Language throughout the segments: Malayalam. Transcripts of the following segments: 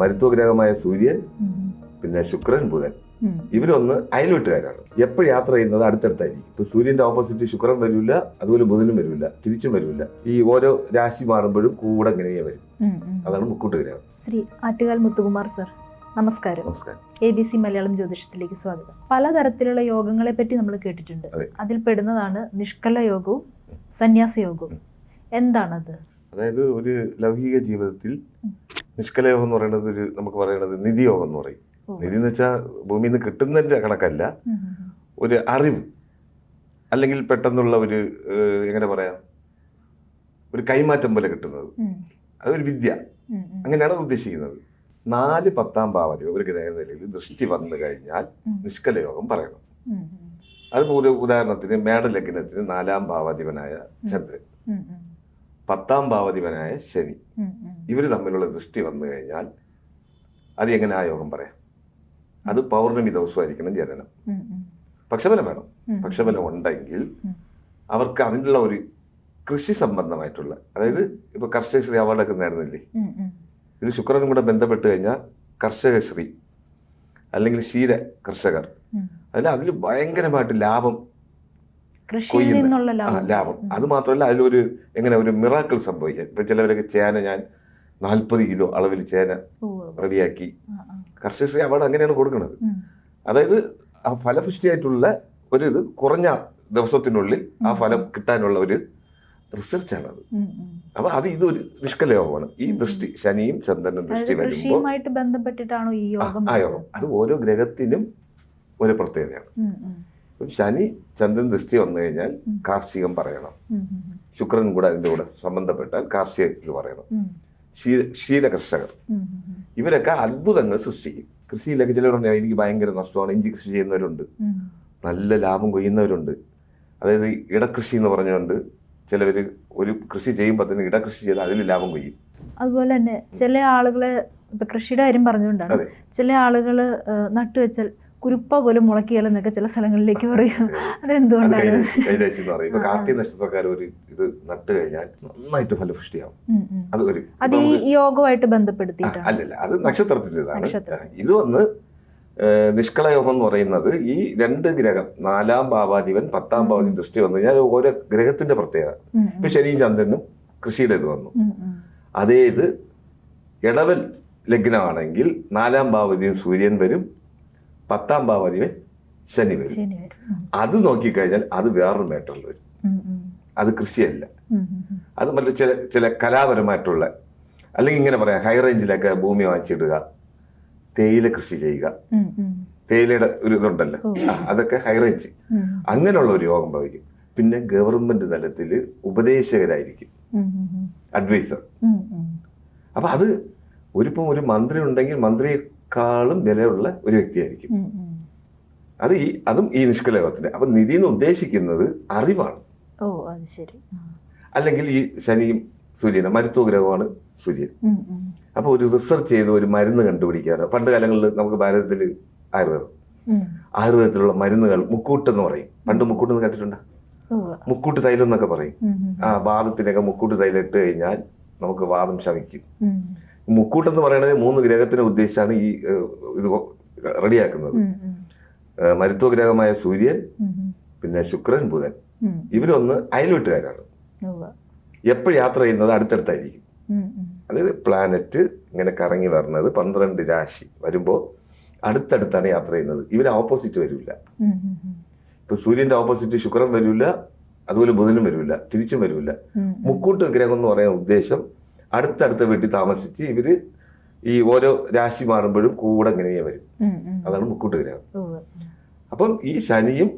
മരുത്വഗ്രഹമായ സൂര്യൻ പിന്നെ ശുക്രൻ ബുധൻ. ഇവരൊന്ന് അയൽവീട്ടുകാരാണ്. എപ്പോഴും യാത്ര ചെയ്യുന്നത് അടുത്തടുത്തായിരിക്കും. ഇപ്പൊ സൂര്യന്റെ ഓപ്പോസിറ്റ് ശുക്രൻ വരില്ല അതുപോലെ ബുധനും വരില്ല തിരിച്ചും വരില്ല ഈ ഓരോ രാശി മാറുമ്പോഴും കൂടെ ഇങ്ങനെ വരും. അതാണ് മുക്കൂട്ട് ഗ്രഹം ശ്രീ ആറ്റുകാൽ മുത്തുകുമാർ സർ നമസ്കാരം. നമസ്കാരം. എ ബി സി മലയാളം ജ്യോതിഷത്തിലേക്ക് സ്വാഗതം. പലതരത്തിലുള്ള യോഗങ്ങളെ പറ്റി നമ്മൾ കേട്ടിട്ടുണ്ട്. അതിൽ പെടുന്നതാണ് നിഷ്കല യോഗവും സന്യാസ യോഗവും എന്താണത്? അതായത് ഒരു ലൗകിക ജീവിതത്തിൽ നിഷ്കലയോഗം എന്ന് പറയുന്നത് ഒരു നമുക്ക് പറയുന്നത് നിധിയോഗം എന്ന് പറയും നിധി എന്ന് വെച്ചാൽ ഭൂമിയിൽ നിന്ന് കിട്ടുന്നതിന്റെ കണക്കല്ല. ഒരു അറിവ് അല്ലെങ്കിൽ പെട്ടെന്നുള്ള ഒരു എങ്ങനെ പറയാം ഒരു കൈമാറ്റം പോലെ കിട്ടുന്നത് അതൊരു വിദ്യ. അങ്ങനെയാണ് അത് ഉദ്ദേശിക്കുന്നത് നാല് പത്താം ഭാവതി ഒരു ഗ്രഹനിലയിൽ ദൃഷ്ടി വന്നു കഴിഞ്ഞാൽ. നിഷ്കലയോഗം പറയണം ഉം. ഉം. അത് ഒരു ഉദാഹരണത്തിന് മേടലഗ്നത്തിന് നാലാം ഭാവാധിപനായ ചന്ദ്രൻ. പത്താം ഭാവധിപനായ ശനി. ഇവർ തമ്മിലുള്ള ദൃഷ്ടി വന്നു കഴിഞ്ഞാൽ അത് എങ്ങനെ ആ യോഗം പറയാം അത് പൗർണമി ദിവസമായിരിക്കണം ജനനം. പക്ഷബലം വേണം. പക്ഷബലം ഉണ്ടെങ്കിൽ. അവർക്ക് അതിനുള്ള ഒരു കൃഷി സംബന്ധമായിട്ടുള്ള അതായത് ഇപ്പൊ കർഷകശ്രീ അവാർഡൊക്കെ നേടുന്നില്ലേ. ഇത് ശുക്രനും കൂടെ ബന്ധപ്പെട്ട് കഴിഞ്ഞാൽ കർഷകശ്രീ അല്ലെങ്കിൽ ക്ഷീര കർഷകർ. അതിൽ അതിൽ ഭയങ്കരമായിട്ട് ലാഭം കൃഷിയിൽ. നിന്നുള്ള ലാഭം. അത് മാത്രമല്ല അതിലൊരു എങ്ങനെ ഒരു മിറാക്കിൾ സംഭവിക്കാൻ ഇപ്പൊ ചിലവരൊക്കെ ചേന ഞാൻ നാൽപ്പത് കിലോ അളവിൽ ചേന റെഡിയാക്കി. കർഷകശ്രീ അവാർഡ് അങ്ങനെയാണ് കൊടുക്കുന്നത്. അതായത് ആ ഫലപുഷ്ടിയായിട്ടുള്ള ഒരു ഇത് കുറഞ്ഞ ദിവസത്തിനുള്ളിൽ ആ ഫലം കിട്ടാനുള്ള ഒരു റിസർച്ചാണ് അത്. അപ്പൊ അത് ഇതൊരു നിഷ്കലയോഗമാണ്. ഈ ദൃഷ്ടി ശനിയും ചന്ദ്രനും ദൃഷ്ടി വരുമ്പോൾ ബന്ധപ്പെട്ടിട്ടാണോ ഈ യോഗം ആ യോഗം. അത് ഓരോ ഗ്രഹത്തിനും ഒരു പ്രത്യേകതയാണ്. ശനി ചന്ദ്രൻ ദൃഷ്ടി വന്നു കഴിഞ്ഞാൽ കാർഷികം പറയണം. ശുക്രൻ കൂടെ അതിന്റെ കൂടെ സംബന്ധപ്പെട്ടാൽ കാർഷിക ഇത് പറയണം. ക്ഷീര കർഷകർ. ഇവരൊക്കെ അത്ഭുതങ്ങൾ സൃഷ്ടിക്കും. കൃഷിയിലൊക്കെ പറഞ്ഞു എനിക്ക് ഭയങ്കര നഷ്ടമാണ് ഇഞ്ചി കൃഷി ചെയ്യുന്നവരുണ്ട്. നല്ല ലാഭം കൊയ്യുന്നവരുണ്ട്. അതായത് ഇടകൃഷി എന്ന് പറഞ്ഞുകൊണ്ട് ചിലവർ ഒരു കൃഷി ചെയ്യുമ്പോൾ തന്നെ ഇടകൃഷി ചെയ്ത് അതിൽ ലാഭം കൊയ്യും. അതുപോലെ തന്നെ ചില ആളുകൾ ഇപ്പൊ കൃഷിയുടെ കാര്യം പറഞ്ഞുകൊണ്ടാണ് ചില ആളുകൾ ഏഹ്, നട്ടുവെച്ചാൽ കുരുപ്പ പോലും മുളക്കിയാലും എന്നൊക്കെ ചില സ്ഥലങ്ങളിലേക്ക് പറയും അത് അതെന്തുകൊണ്ടാണ്? ഇപ്പൊ കാർത്തിക നക്ഷത്രക്കാർ ഒരു ഇത് നട്ട് കഴിഞ്ഞാൽ നന്നായിട്ട് ഫലപുഷ്ടിയാവും. അത് ഒരു അത് ഈ യോഗമായിട്ട് ആ, ബന്ധപ്പെടുത്തിയിട്ടാണ്? അല്ലല്ല അത് നക്ഷത്രത്തിന്റെതാണ്. നക്ഷത്രം. ഇത് വന്ന് നിഷ്കളയോഗം എന്ന് പറയുന്നത് ഈ രണ്ട് ഗ്രഹം നാലാം ഭാവാധിപൻ പത്താം. ഭാവാധിപൻ ദൃഷ്ടി വന്നു കഴിഞ്ഞാൽ ഓരോ ഗ്രഹത്തിന്റെ പ്രത്യേകത. ഇപ്പൊ. ശനിയും ചന്ദ്രനും കൃഷിയുടെ ഇത് വന്നു. അതേ ഇത് ഇടവൽ ലഗ്നമാണെങ്കിൽ നാലാം ഭാവതിയും സൂര്യൻ വരും പത്താം ഭാവാധിപൻ ശനി വരും. അത് നോക്കിക്കഴിഞ്ഞാൽ അത് വേറൊരു മാറ്ററിൽ വരും. അത് കൃഷിയല്ല. അത് മറ്റു ചില ചില കലാപരമായിട്ടുള്ള അല്ലെങ്കിൽ ഇങ്ങനെ പറയാം ഹൈ റേഞ്ചിലൊക്കെ ഭൂമി വാങ്ങിച്ചിടുക തേയില കൃഷി ചെയ്യുക. തേയിലയുടെ ഒരു ഇതുണ്ടല്ലോ. അതൊക്കെ ഹൈ റേഞ്ച് അങ്ങനെയുള്ള ഒരു യോഗം ഭവിക്കും. പിന്നെ ഗവൺമെന്റ് തലത്തിൽ ഉപദേശകരായിരിക്കും. അഡ്വൈസർ. അപ്പൊ അത് ഒരിപ്പം ഒരു മന്ത്രി ഉണ്ടെങ്കിൽ മന്ത്രിയെക്കാളും വിലയുള്ള ഒരു വ്യക്തിയായിരിക്കും. അത് ഈ അതും ഈ നിഷ്കലയോഗത്തിന്റെ. അപ്പൊ നിധി എന്ന് ഉദ്ദേശിക്കുന്നത് അറിവാണ്. ഓ അത് ശരി. അല്ലെങ്കിൽ ഈ ശനിയും സൂര്യനും മരുത്വ ഗ്രഹമാണ് സൂര്യൻ. അപ്പോൾ ഒരു റിസർച്ച് ചെയ്ത് ഒരു മരുന്ന് കണ്ടുപിടിക്കാനോ പണ്ട് കാലങ്ങളിൽ നമുക്ക് ഭാരതത്തിൽ ആയുർവേദം. ആയുർവേദത്തിലുള്ള മരുന്നുകൾ മുക്കൂട്ട് എന്ന് പറയും. പണ്ട് മുക്കൂട്ട് എന്ന് കേട്ടിട്ടുണ്ടോ? മുക്കൂട്ട് തൈലം എന്നൊക്കെ പറയും. ആ വാദത്തിനൊക്കെ മുക്കൂട്ട് തൈലം ഇട്ട് കഴിഞ്ഞാൽ നമുക്ക് വാദം ശമിക്കും. ഉം. മുക്കൂട്ട് എന്ന് പറയുന്നത് മൂന്ന് ഗ്രഹത്തിനെ ഉദ്ദേശിച്ചാണ് ഈ ഇത് റെഡിയാക്കുന്നത്. മരുത്വ ഗ്രഹമായ സൂര്യൻ. പിന്നെ ശുക്രൻ ബുധൻ. ഇവരൊന്ന് അയൽവീട്ടുകാരാണ്. എപ്പോഴും യാത്ര ചെയ്യുന്നത് അടുത്തടുത്തായിരിക്കും. അതായത് പ്ലാനറ്റ് ഇങ്ങനെ കറങ്ങി വരുന്നത് പന്ത്രണ്ട് രാശി വരുമ്പോൾ അടുത്തടുത്താണ് യാത്ര ചെയ്യുന്നത് ഇവർ ഓപ്പോസിറ്റ് വരില്ല. ഇപ്പൊ സൂര്യന്റെ ഓപ്പോസിറ്റ് ശുക്രൻ വരില്ല അതുപോലെ ബുധനും വരില്ല തിരിച്ചും വരില്ല. മുക്കൂട്ട് ഗ്രഹം എന്ന് പറയുന്ന ഉദ്ദേശം അടുത്തടുത്ത വീട്ടിൽ താമസിച്ച് ഇവർ ഈ ഓരോ രാശി മാറുമ്പോഴും കൂടെ ഇങ്ങനെ വരും. അതാണ് മുക്കൂട്ട് ഗ്രഹം അപ്പം ഈ ശനിയും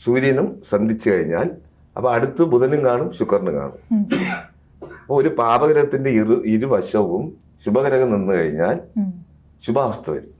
സൂര്യനും സന്ധിച്ചു കഴിഞ്ഞാൽ അപ്പൊ അടുത്ത് ബുധനും കാണും ശുക്രനും കാണും അപ്പൊ അപ്പോൾ ഒരു പാപഗ്രഹത്തിന്റെ ഇരു ഇരുവശവും ശുഭഗ്രഹം നിന്ന് കഴിഞ്ഞാൽ. ശുഭാവസ്ഥ വരും.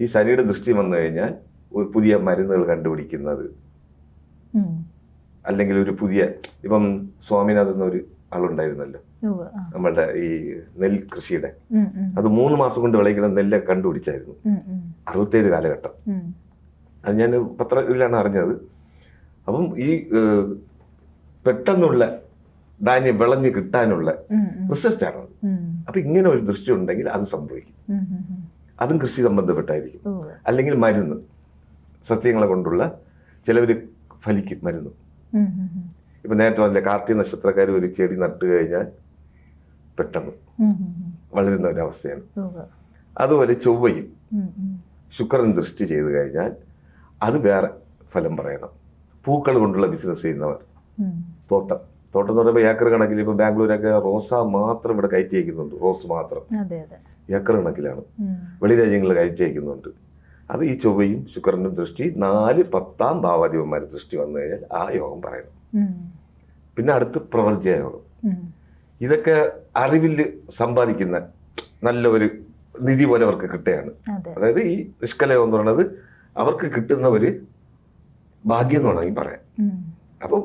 ഈ ശനിയുടെ ദൃഷ്ടി വന്നു കഴിഞ്ഞാൽ ഒരു പുതിയ മരുന്നുകൾ കണ്ടുപിടിക്കുന്നത്. അല്ലെങ്കിൽ ഒരു പുതിയ ഇപ്പം സ്വാമിനാഥൻ എന്നൊരു ആളുണ്ടായിരുന്നല്ലോ. നമ്മളുടെ ഈ നെൽ കൃഷിയുടെ. അത് മൂന്ന് മാസം കൊണ്ട് വിളയിക്കുന്ന നെല്ല് കണ്ടുപിടിച്ചായിരുന്നു. അറുപത്തേഴ് കാലഘട്ടം. അത് ഞാൻ പത്ര ഇതിലാണ് അറിഞ്ഞത്. അപ്പം ഈ പെട്ടെന്നുള്ള ധാന്യം വിളഞ്ഞ് കിട്ടാനുള്ള റിസർച്ച് ആണ് റിസർച്ചാണ് അത് അപ്പൊ ഇങ്ങനെ ഒരു ദൃശ്യം ഉണ്ടെങ്കിൽ അത് സംഭവിക്കും. അതും കൃഷി സംബന്ധപ്പെട്ടായിരിക്കും. അല്ലെങ്കിൽ മരുന്ന്. സസ്യങ്ങളെ കൊണ്ടുള്ള ചിലവർ ഫലിക്കും മരുന്ന്. ഇപ്പൊ നേരത്തെ പറഞ്ഞില്ല കാർത്തിക നക്ഷത്രക്കാർ ഒരു ചെടി നട്ടു കഴിഞ്ഞാൽ പെട്ടെന്ന്. വളരുന്ന ഒരവസ്ഥയാണ്. അവസ്ഥയാണ് അതുപോലെ ചൊവ്വയും. ശുക്രൻ ദൃഷ്ടി ചെയ്തു കഴിഞ്ഞാൽ അത് വേറെ ഫലം പറയണം. പൂക്കൾ കൊണ്ടുള്ള ബിസിനസ് ചെയ്യുന്നവർ. തോട്ടം. തോട്ടം എന്ന് പറയുമ്പോൾ ഏക്കർ കണക്കിൽ ഇപ്പം ബാംഗ്ലൂരൊക്കെ റോസ മാത്രം ഇവിടെ കയറ്റി അയക്കുന്നുണ്ട് റോസ് മാത്രം. ഏക്കർ കണക്കിലാണ്. വെളി രാജ്യങ്ങളിൽ കയറ്റി അയക്കുന്നുണ്ട് അത് ഈ ചൊവ്വയും ശുക്രനും ദൃഷ്ടി നാല് പത്താം ഭാവാധിപന്മാരെ ദൃഷ്ടി വന്നു കഴിഞ്ഞാൽ ആ യോഗം പറയണം പിന്നെ അടുത്ത് പ്രവർജ്യ യോഗം. ഇതൊക്കെ അറിവിൽ സമ്പാദിക്കുന്ന നല്ല ഒരു നിധി പോലെ അവർക്ക് കിട്ടുകയാണ്. അതായത് ഈ നിഷ്കലയോഗം എന്ന് പറയുന്നത് അവർക്ക് കിട്ടുന്ന ഒരു ഭാഗ്യം എന്ന് വേണമെങ്കിൽ പറയാം. അപ്പം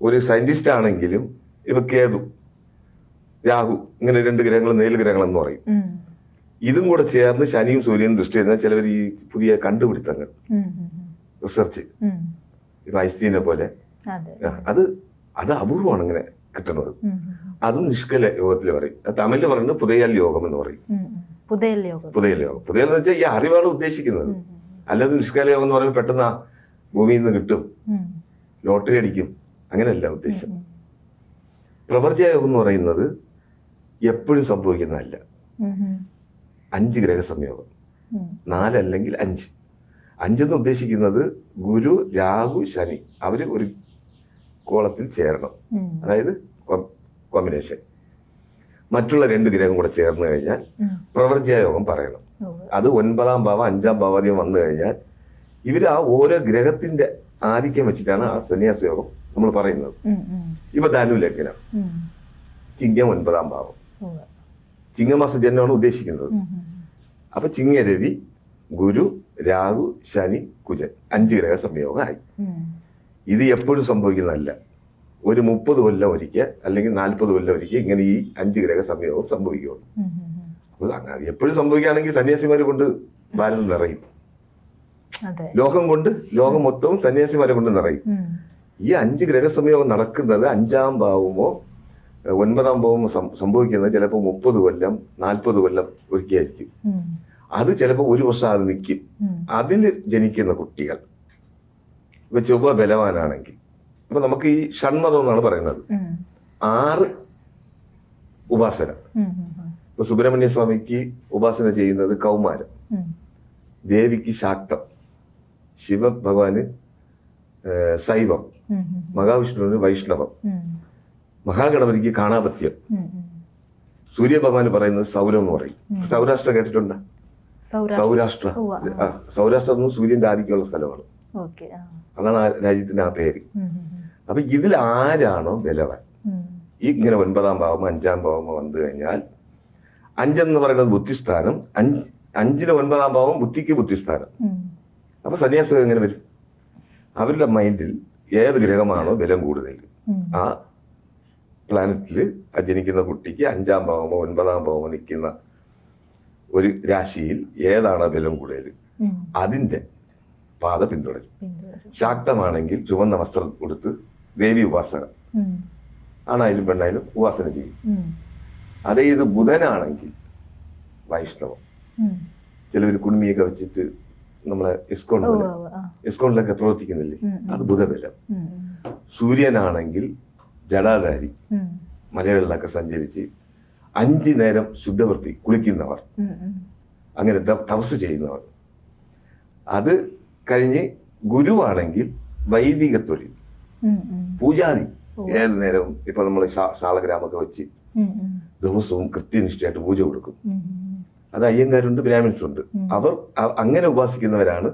ഒരു സയന്റിസ്റ്റ് ആണെങ്കിലും ഇപ്പൊ കേതു രാഹു ഇങ്ങനെ രണ്ട് ഗ്രഹങ്ങൾ നേൽ ഗ്രഹങ്ങൾ എന്ന് പറയും. ഇതും കൂടെ ചേർന്ന് ശനിയും സൂര്യനും ദൃഷ്ടി ചെയ്യുന്ന ചിലവർ ഈ പുതിയ കണ്ടുപിടുത്തങ്ങൾ. റിസർച്ച്. ഇപ്പൊ ഐസ്തീനെ പോലെ. അതെ. അത് അപൂർവമാണ് ഇങ്ങനെ കിട്ടുന്നത്. അതും നിഷ്കല യോഗത്തിൽ പറയും. തമിഴിൽ പറയുന്നത് പുതയൽ യോഗം എന്ന് പറയും. പുതയൽ യോഗം. പുതയൽ യോഗം. പുതയൽ എന്ന് വെച്ചാൽ ഈ അറിവാണ് ഉദ്ദേശിക്കുന്നത്. അല്ലാതെ നിഷ്കല യോഗം എന്ന് പറയുമ്പോൾ പെട്ടെന്ന് ഭൂമിയിൽ നിന്ന് കിട്ടും. ലോട്ടറി അടിക്കും. അങ്ങനെയല്ല ഉദ്ദേശം. ഉം, യോഗം എന്ന് പറയുന്നത് എപ്പോഴും സംഭവിക്കുന്നതല്ല. അഞ്ച് ഗ്രഹ സംയോഗം. നാലല്ലെങ്കിൽ അഞ്ച്. അഞ്ചെന്ന് ഉദ്ദേശിക്കുന്നത് ഗുരു രാഹു ശനി. അവർ ഒരു കോളത്തിൽ ചേരണം. അതായത് കോമ്പിനേഷൻ. മറ്റുള്ള രണ്ട് ഗ്രഹം കൂടെ ചേർന്ന് കഴിഞ്ഞാൽ പ്രവൃത്തിയോഗം യോഗം പറയണം. അത് ഒൻപതാം ഭാവം അഞ്ചാം ഭാവാധികം വന്നു കഴിഞ്ഞാൽ ഇവർ ആ ഓരോ ഗ്രഹത്തിന്റെ ആധിക്യം വെച്ചിട്ടാണ് ആ സന്യാസ യോഗം നമ്മൾ പറയുന്നത്. ഇപ്പൊ ധനു ലഗ്നം ചിങ്ങം ഒൻപതാം ഭാവം. ചിങ്ങമാസ ജന്മമാണ് ഉദ്ദേശിക്കുന്നത്. അപ്പൊ ചിങ്ങ ചിങ്ങരവി ഗുരു രാഹു ശനി കുജൻ അഞ്ച് ഗ്രഹ സംയോഗമായി. ഇത് എപ്പോഴും സംഭവിക്കുന്നതല്ല. ഒരു മുപ്പത് കൊല്ലം ഒരിക്കൽ അല്ലെങ്കിൽ നാൽപ്പത് കൊല്ലം ഒരിക്കൽ ഇങ്ങനെ ഈ അഞ്ച് ഗ്രഹ സംയോഗം സംഭവിക്കുകയുള്ളൂ. അപ്പൊ എപ്പോഴും സംഭവിക്കുകയാണെങ്കിൽ സന്യാസിമാരെ കൊണ്ട് ഭാരതം നിറയും. ലോകം കൊണ്ട് ലോകം മൊത്തവും സന്യാസിമാരെ കൊണ്ട് നിറയും. ഈ അഞ്ച് ഗ്രഹസംയോഗം നടക്കുന്നത് അഞ്ചാം ഭാവമോ ഒൻപതാം ഭവം സംഭവിക്കുന്നത് ചിലപ്പോൾ മുപ്പത് കൊല്ലം നാൽപ്പത് കൊല്ലം ഒരുക്കിയായിരിക്കും അത് ചിലപ്പോൾ ഒരു വർഷം അത് നിൽക്കും. അതിൽ ജനിക്കുന്ന കുട്ടികൾ. ഇപ്പൊ ചൊവ്വ ബലവാനാണെങ്കിൽ. അപ്പൊ നമുക്ക് ഈ ഷൺമതം എന്നാണ് പറയുന്നത്. ആറ് ഉപാസന. ഇപ്പൊ സുബ്രഹ്മണ്യ സ്വാമിക്ക് ഉപാസന ചെയ്യുന്നത് കൗമാരം. ദേവിക്ക് ശാക്തം. ശിവ ഭഗവാന് ഏഹ് ശൈവം മഹാവിഷ്ണുവിന് വൈഷ്ണവം. മഹാഗണപതിക്ക് കാണാൻ പറ്റിയത്. സൂര്യഭഗവാന് പറയുന്നത് സൗരം എന്ന് പറയും. സൗരാഷ്ട്ര കേട്ടിട്ടുണ്ട്? സൗരാഷ്ട്ര. സൗരാഷ്ട്ര. എന്നും സൂര്യന്റെ ആദിക്കുള്ള സ്ഥലമാണ്. അതാണ് ആ രാജ്യത്തിന്റെ ആ പേര്. അപ്പൊ ഇതിൽ ആരാണോ ബലവാൻ. ഈ ഇങ്ങനെ ഒൻപതാം ഭാവമോ അഞ്ചാം ഭാവമോ വന്നു കഴിഞ്ഞാൽ അഞ്ചെന്ന് പറയുന്നത് ബുദ്ധിസ്ഥാനം അഞ്ച് അഞ്ചിന് ഒൻപതാം ഭാവം ബുദ്ധിക്ക് ബുദ്ധിസ്ഥാനം. അപ്പൊ സന്യാസം എങ്ങനെ വരും? അവരുടെ മൈൻഡിൽ ഏത് ഗ്രഹമാണോ ബലം കൂടുതൽ. ആ പ്ലാനറ്റിൽ ജനിക്കുന്ന കുട്ടിക്ക് അഞ്ചാം ഭാവമോ ഒൻപതാം ഭാവമോ നിൽക്കുന്ന ഒരു രാശിയിൽ ഏതാണ് ബലം കൂടുതൽ അതിന്റെ അതിന്റെ പാത പിന്തുടരും. ശാക്തമാണെങ്കിൽ ചുവന്ന വസ്ത്രം കൊടുത്ത് ദേവി ഉപാസന. ആണായാലും പെണ്ണായാലും ഉപാസന ചെയ്യും അതേ ഇത് ബുധനാണെങ്കിൽ വൈഷ്ണവം. ചിലവർ കുടുമിയൊക്കെ വെച്ചിട്ട് നമ്മളെ ഇസ്കോൺ. ഇസ്കോണിലൊക്കെ പ്രവർത്തിക്കുന്നില്ലേ. അത് ബുധബലം. സൂര്യനാണെങ്കിൽ ജടാധാരി. മലകളിലൊക്കെ സഞ്ചരിച്ച് അഞ്ചു നേരം ശുദ്ധവൃത്തി കുളിക്കുന്നവർ. അങ്ങനെ തപസ് ചെയ്യുന്നവർ അത് കഴിഞ്ഞ് ഗുരുവാണെങ്കിൽ വൈദിക തൊഴിൽ. പൂജാതി. ഏത് നേരവും ഇപ്പൊ നമ്മൾ ശാളഗ്രാമൊക്കെ വെച്ച്. ദിവസവും കൃത്യനിഷ്ഠയായിട്ട് പൂജ കൊടുക്കും. അത് അയ്യങ്കാരുണ്ട് ബ്രാഹ്മിൻസ് ഉണ്ട് അവർ അങ്ങനെ ഉപാസിക്കുന്നവരാണ്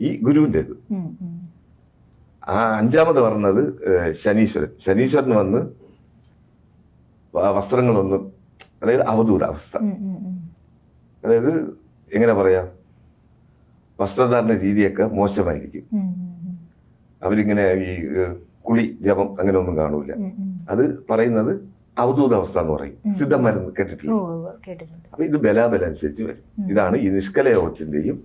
ഈ ഗുരുവിന്റെത്. ആ അഞ്ചാമത് പറഞ്ഞത് ശനീശ്വരൻ. ശനീശ്വരൻ വന്ന് വസ്ത്രങ്ങളൊന്നും അതായത് അവധൂത അവസ്ഥ. അതായത് എങ്ങനെ പറയാം? വസ്ത്രധാരണ രീതിയൊക്കെ മോശമായിരിക്കും. അവരിങ്ങനെ ഈ കുളി ജപം അങ്ങനെ ഒന്നും കാണൂല. അത് പറയുന്നത് അവധൂത അവസ്ഥ എന്ന് പറയും. സിദ്ധം മരുന്ന് കേട്ടിട്ടില്ല. അപ്പൊ ഇത് ബലാബല അനുസരിച്ച് വരും. ഇതാണ് ഈ നിഷ്കലയോഗത്തിന്റെയും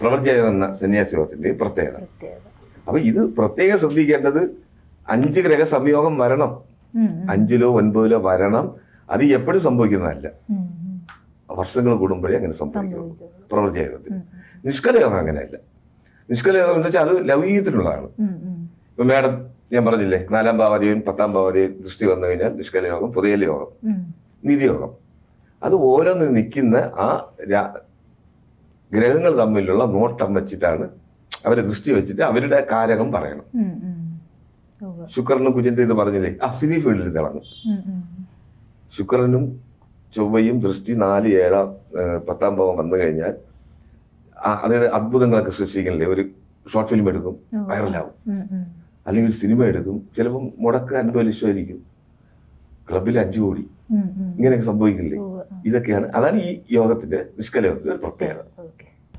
പ്രവർജയം എന്ന സന്യാസയോഗത്തിന്റെയും പ്രത്യേകത. അപ്പൊ ഇത് പ്രത്യേകം ശ്രദ്ധിക്കേണ്ടത് അഞ്ച് ഗ്രഹ സംയോഗം വരണം. അഞ്ചിലോ ഒൻപതിലോ വരണം അത് എപ്പോഴും സംഭവിക്കുന്നതല്ല. വർഷങ്ങൾ കൂടുമ്പോഴേ അങ്ങനെ സംഭവിക്കുള്ളൂ. പ്രപഞ്ചയോഗത്തിൽ ഉം, നിഷ്കലയോഗം അങ്ങനെയല്ല നിഷ്കലയോഗം എന്ന് വെച്ചാൽ അത് ഉം. ഇപ്പൊ മേഡം ഞാൻ പറഞ്ഞില്ലേ നാലാം ഭാവതയും പത്താം ഭാവതയും ദൃഷ്ടി വന്നു കഴിഞ്ഞാൽ നിഷ്കലയോഗം പുതിയലയോഗം. നിധിയോഗം അത് ഓരോന്ന് നിൽക്കുന്ന ആ ഗ്രഹങ്ങൾ തമ്മിലുള്ള നോട്ടം വെച്ചിട്ടാണ് അവരെ ദൃഷ്ടി വെച്ചിട്ട് അവരുടെ കാരകം പറയണം. ശുക്രനും കുജന്റെ ഇത് പറഞ്ഞില്ലേ ആ സിനി ഫീൽഡിൽ തിളങ്ങും. ശുക്രനും ചൊവ്വയും ദൃഷ്ടി നാല് ഏഴാം പത്താം ഭാവം വന്നു കഴിഞ്ഞാൽ അതായത് അത്ഭുതങ്ങളൊക്കെ സൃഷ്ടിക്കണില്ലേ ഒരു ഷോർട്ട് ഫിലിം എടുക്കും. വൈറലാവും. അല്ലെങ്കിൽ ഒരു സിനിമ എടുക്കും ചിലപ്പം മുടക്ക് ലക്ഷമായിരിക്കും ക്ലബിൽ അഞ്ചു കോടി. ഇങ്ങനെയൊക്കെ സംഭവിക്കില്ലേ ഇതൊക്കെയാണ് അതാണ് ഈ യോഗത്തിന്റെ നിഷ്കലയോഗത്തിന്റെ ഒരു പ്രത്യേകത.